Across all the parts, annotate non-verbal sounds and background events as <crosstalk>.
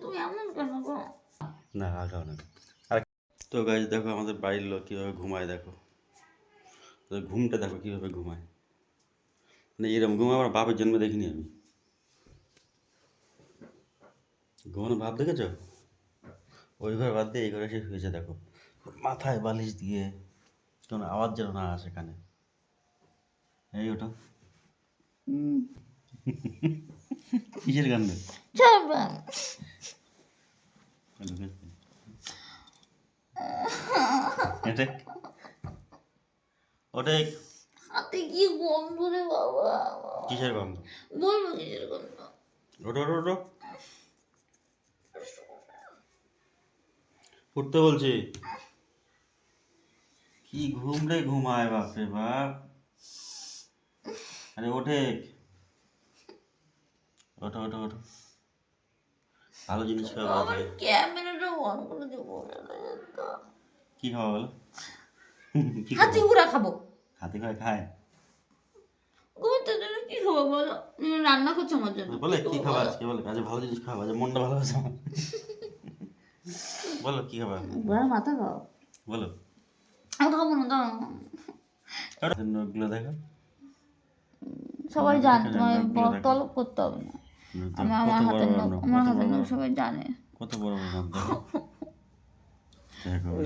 তুমি এমন কেন গো? না আগাও না। আর তো গাছ দেখো আমাদের বাড়ির লোক কীভাবে ঘুমায় দেখো। তো ঘুমটা দেখো কীভাবে ঘুমায়। মানে এরকম ঘুম আমার বাপের জন্মে দেখিনি আমি। ঘুমানো ভাব দেখেছ? ওই ঘর বাদ দিয়ে এই ঘরে এসে শুয়েছে দেখো। মাথায় বালিশ দিয়ে কোনো আওয়াজ যেন না আসে কানে। এই ওটা কিসের গান রে? ওটা হাতে কি গন্ধ রে বাবা? কিসের গন্ধ? বলব কিসের গন্ধ? ওটো ওটো ওটো উঠতে বলছি। কি ঘুম রে ঘুমায় বাপরে বাপ। আরে ওঠে ওঠো ওঠো ওঠো। ভালো জিনিস খাওয়া আমার ক্যামেরাটা অন করে দেবো কি খাওয়া বলো? হাতি গুড়া খাব। হাতে খায়? খায় কি খাব বলো? রান্না করছ আমার জন্য। বলে কি আজকে? বলে আজ ভালো জিনিস খাওয়া আজ মনটা ভালো আছে আমার। বলো কি মাথা খাও। বলো। আমি খাব না দাও দেখো। সবাই জানে দেখা যায় তোমায় তলব করতে হবে না। নখ আমি দেখো, আমার হাতের নখ আমার হাতের নখ সবাই জানে। কত বড় বড় নখ দেখো।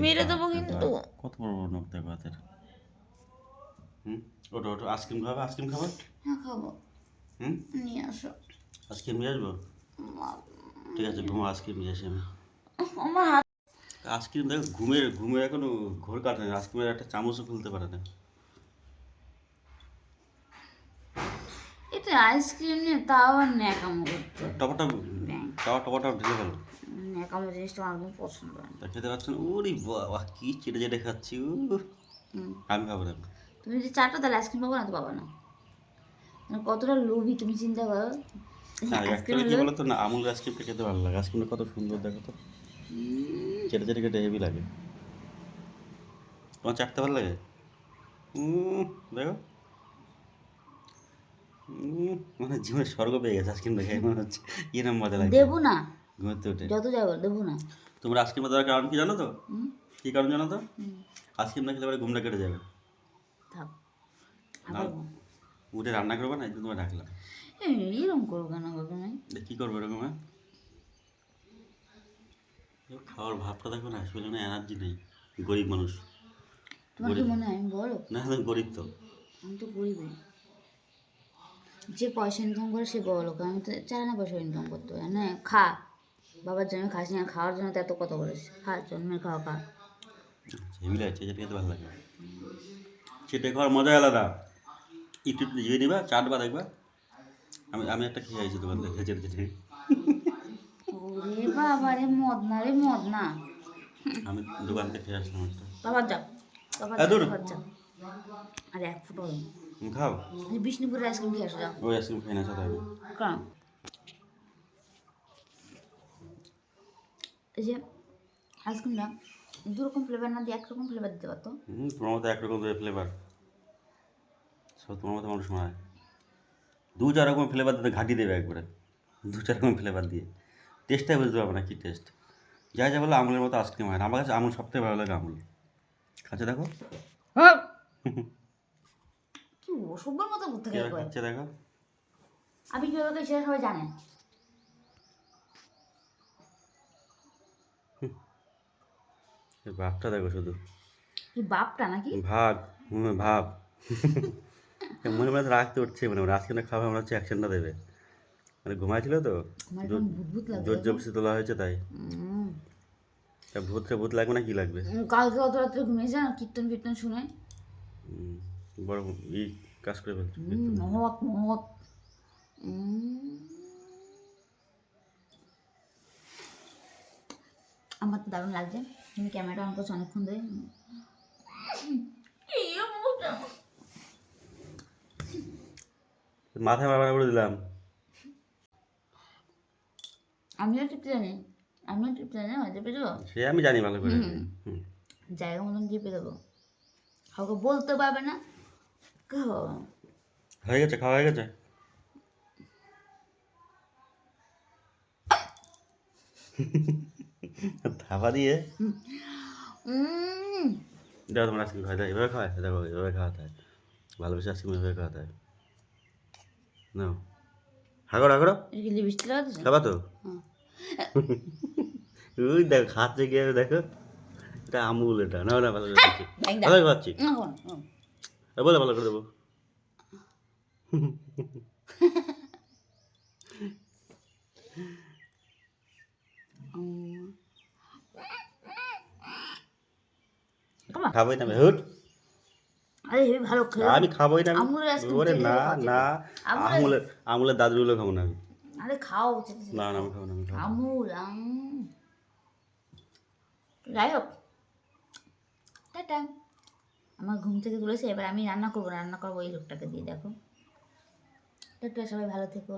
মেরে দেবো কিন্তু। কত বড় বড় নখ দেখো হাতের। হুম ওটো ওটো আইসক্রিম খাবে আইসক্রিম খাবে? হ্যাঁ খাব। হুম? নিয়ে আসো। আইসক্রিম নিয়ে আসব? ঠিক আছে ঘুমো আইসক্রিম নিয়ে আসি আমি। আমার আইসক্রিম দেখো ঘুমের ঘুমের এখনও ঘোর কাটে না। আইসক্রিমের একটা চামচও খুলতে পারে না। আইসক্রিম নিয়ে তাও ন্যাকামো করতে ঢেলে ফেলো? ন্যাকামো জিনিসটা আমার একদম পছন্দ হয় না। খেতে না? ওরে বাবা কি চেটে চেটে খাচ্ছি আমি খাব না। তুমি যদি তাহলে আইসক্রিম পাবো না তো পাবো না। মানে কতটা লোভী তুমি চিন্তা করো। না কি আমুল আইসক্রিমটা খেতে ভালো লাগে। আইসক্রিমটা কত সুন্দর দেখো তো। চেটে চেটে কেটে হেভি লাগে। তোমার চাটতে ভালো লাগে? দেখো। মানে জীবনে স্বর্গ পেয়ে গেছে আইসক্রিম দেখে মনে হচ্ছে। নাম মজা লাগে দেবো না। ঘুমোতে উঠে। যত যাব দেবো না। তোমরা আইসক্রিম দেওয়ার কারণ কি জানো তো? কি কারণ জানো তো? আইসক্রিম না খেলে পরে ঘুমটা কেটে যাবে। উঠে রান্না করবে না? এই জন্য ডাকলাম। এরকম করো কেন কী করব এরকম হ্যাঁ? খাওয়ার ভাবটা দেখো না শরীরে এনার্জি নেই। গরিব মানুষ। তোমার কি মনে হয় বড়? না গরিব তো। আমি তো গরিবই। যে পয়সা ইনকাম করে সে বড় লোক। আমি তো চাই না পয়সা ইনকাম করতে হবে না খা। বাবার জন্য খাস না খাওয়ার জন্য তো এত কত করিস খা জন্মের খাওয়া খা। যেটা খেতে ভালো লাগে। সেটা খাওয়ার মজাই আলাদা। একটু দিয়ে নিবা চাটবা দেখবা। আমি আমি একটা খেয়ে আইছি দোকান থেকে চেটে চেটে ওরে বাবা রে মদ না রে মদ না আমি দোকান থেকে খেয়ে আসলাম একটা। যাও দূর। বাবার যাও আরে এক ফুটো খাও? বিষ্ণুপুরের আইসক্রিম খেয়ে আসো ওই আইসক্রিম খাই না সাথে আমি কেন? এই যে আইসক্রিমটা দু রকম ফ্লেভার না দিয়ে একরকম ফ্লেভার দিতে পারতো? হুম তোমার মতো একরকম ফ্লেভার সব তোমার মতো মানুষ মারায় দু চার রকম ফ্লেভার দিতে ঘাটি দেবে একবারে। দু চার রকম ফ্লেভার দিয়ে। টেস্টটাই বুঝতে পারব না কী টেস্ট যা যা বলে আমুলের মতো আইসক্রিম হয় না। আমার কাছে আমুল সবথেকে ভালো লাগে আমুল। খাচ্ছে দেখো। <laughs> কি অসভ্যের মতো কীভাবে গেলে খাচ্ছে দেখো। আমি কীভাবে খাই সেটা সবাই জানে এই ভাবটা দেখো শুধু। কি বাপটা নাকি? হুম ভাব মনে মনে রাখতে উঠছে মানে আজকে না খাওয়া মনে হচ্ছে অ্যাকশনটা দেবে। মানে ঘুমাইছিল তো। ভূত ভূত জোর জবসি তোলা হয়েছে তাই। উম, তা ভূত লাগবে না কি লাগবে? কালকে অত রাত্রে ঘুমিয়েছে না কীর্তন কীর্তন শুনে। বড় ই কাজ করে ফেলছে মহৎ মহৎ। আমার তো দারুণ লাগছে। তুমি ক্যামেরাটা অন করছ অনেকক্ষণ ধরে। মাথায় মারা করে দিলাম। আমিও টিপতে জানি। আমিও টিপতে জানি মাঝে পেয়ে সে আমি জানি ভালো করে। জায়গা মতন টিপে দেবো কাউকে বলতে পারবে না। হয়ে গেছে খাওয়া হয়ে গেছে? থাপা দিয়ে? দেখো তোমার আইসক্রিম খাওয়া এভাবে খাওয়ায় দেখো এভাবে খাওয়াতে হয়। ভালোবেসে আইসক্রিম এভাবে খাওয়াতে হয়। নাও। লিপস্টিক লাগাতেছো খাবা তো? হ্যাঁ। <laughs> ওই দেখো খাচ্ছে গিয়ে দেখো। এটা আমুল এটা। না না ভালো খাচ্ছি। ভালো খাচ্ছি। বলে ভালো করে দেবো. খাবোই না হুট। আরে হেবি ভালো খেয়ে আমি খাবোই না ওরে না না আমুলের- আমুলের দাদুগুলো খাব না আমি। আরে খাও। না না আমি খাব না আমি খাব না। আমুল আম। যাই হোক। টাটা। আমার ঘুম থেকে তুলেছে, এবার আমি রান্না করব। রান্না করব এই লোকটাকে দিয়ে, দেখো। টাটা, সবাই ভালো থেকো।